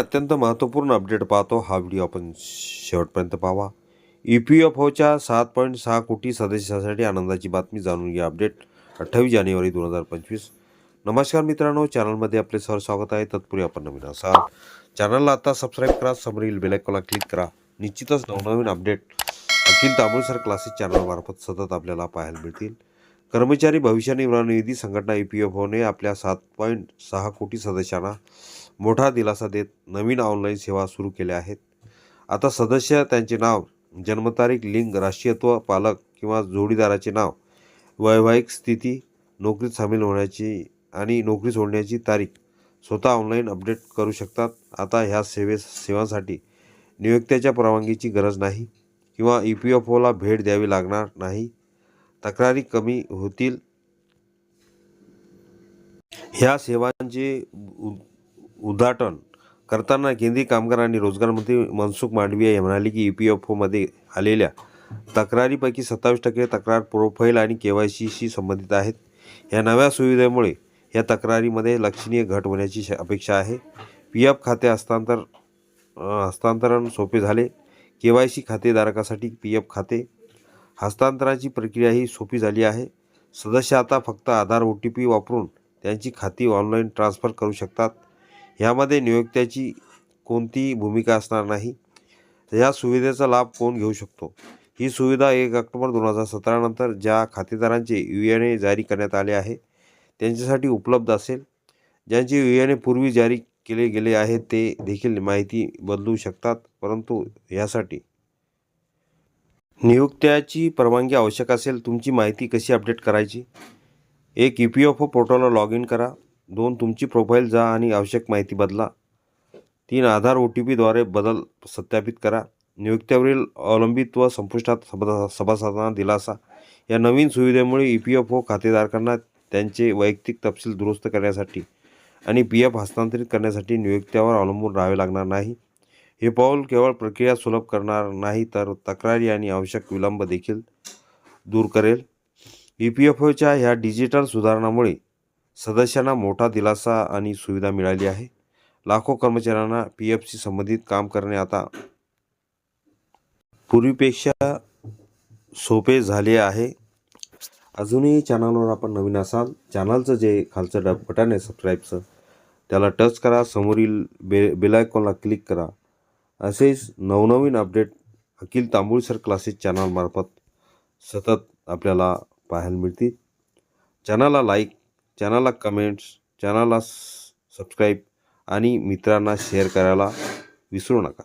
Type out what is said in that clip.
अत्यंत महत्त्वपूर्ण अपडेट पाहतो हा व्हिडिओ आपण शेवटपर्यंत पाहावा. ई पी एफ ओच्या सात पॉईंट सहा कोटी सदस्यासाठी आनंदाची बातमी जाणून घ्या अपडेट. अठ्ठावीस जानेवारी दोन हजार पंचवीस. नमस्कार मित्रांनो चॅनलमध्ये आपले सर स्वागत आहे. तत्पूर्वी आपण नवीन असाल चॅनलला आता सबस्क्राईब करा समोरील बेलायकॉनला क्लिक करा. निश्चितच नवनवीन अपडेट अखिल तांबूळसर क्लासेस चॅनलमार्फत सतत आपल्याला पाहायला मिळतील. कर्मचारी भविष्य निर्वाह निधी संघटना ई पी एफ ओने आपल्या सात पॉईंट सहा कोटी सदस्यांना मोठा दिलासा देत नवीन ऑनलाईन सेवा सुरू केल्या आहेत. आता सदस्य त्यांचे नाव जन्मतारीख लिंग राष्ट्रीयत्व पालक किंवा जोडीदाराचे नाव वैवाहिक स्थिती नोकरीत सामील होण्याची आणि नोकरी सोडण्याची तारीख स्वतः ऑनलाईन अपडेट करू शकतात. आता ह्या सेवे सेवांसाठी नियोक्त्याच्या परवानगीची गरज नाही किंवा ई पी एफ ओला भेट द्यावी लागणार नाही. तक्रारी कमी होतील? ह्या सेवांचे उ- उद्घाटन करताना केंद्रीय कामगार आणि रोजगार मंत्री मनसुख मांडविया हे म्हणाले की ई पी एफ ओमध्ये आलेल्या तक्रारीपैकी सत्तावीस टक्के तक्रार प्रोफाईल आणि के वाय सीशी संबंधित आहेत. या नव्या सुविधेमुळे या तक्रारीमध्ये लक्षणीय घट होण्याची श- अपेक्षा आहे. पी एफ खाते हस्तांतर हस्तांतरण सोपे झाले. के वाय सी खातेधारकासाठी पी एफ खाते हस्तांतराची प्रक्रिया ही सोपी झाली आहे. सदस्य आता फक्त आधार ओ टी पी वापरून त्यांची खाती ऑनलाईन ट्रान्स्फर करू शकतात. ह्यामध्ये नियोक्त्याची कोणतीही भूमिका असणार नाही. या सुविधेचा लाभ कोण घेऊ शकतो? ही सुविधा एक ऑक्टोबर दोन हजार सतरानंतर ज्या खातेदारांचे यू एन ए जारी करण्यात आले आहे त्यांच्यासाठी उपलब्ध असेल. ज्यांचे यू एन ए पूर्वी जारी केले गेले आहे ते देखील माहिती बदलू शकतात परंतु यासाठी नियुक्त्याची परवानगी आवश्यक असेल तुमची माहिती कशी अपडेट करायची? एक ई पी एफ ओ पोर्टलला लॉग इन करा. दोन तुमची प्रोफाईल जा आणि आवश्यक माहिती बदला. तीन आधार ओ टी पीद्वारे बदल सत्यापित करा. नियुक्त्यावरील अवलंबित्व संपुष्टात सभा सभासदांना दिलासा. या नवीन सुविधेमुळे ई पी एफ ओ खातेधारकांना त्यांचे वैयक्तिक तपशील दुरुस्त करण्यासाठी आणि पी एफ हस्तांतरित करण्यासाठी नियुक्त्यावर अवलंबून राहावे लागणार नाही. हे पाऊल केवळ प्रक्रिया सुलभ करणार नाही तर तक्रारी आणि आवश्यक विलंब देखील दूर करेल. ई पी एफ ओच्या ह्या डिजिटल सुधारणामुळे सदस्यांना मोठा दिलासा आणि सुविधा मिळाली आहे. लाखो कर्मचाऱ्यांना पी एफशी संबंधित काम करणे आता पूर्वीपेक्षा सोपे झाले आहे. अजूनही चॅनलवर आपण नवीन असाल चॅनलचं जे खालचं डब बटन आहे सबस्क्राईबचं त्याला टच करा. समोरील बे बेलायकॉनला क्लिक करा. असेच नवनवीन update Akhil Tambul sir classes चॅनलमार्फत सतत आपल्याला पाहायला मिळतील. चॅनलला लाईक चॅनलला कमेंट्स चॅनलला सबस्क्राईब आणि मित्रांना शेअर करायला विसरू नका.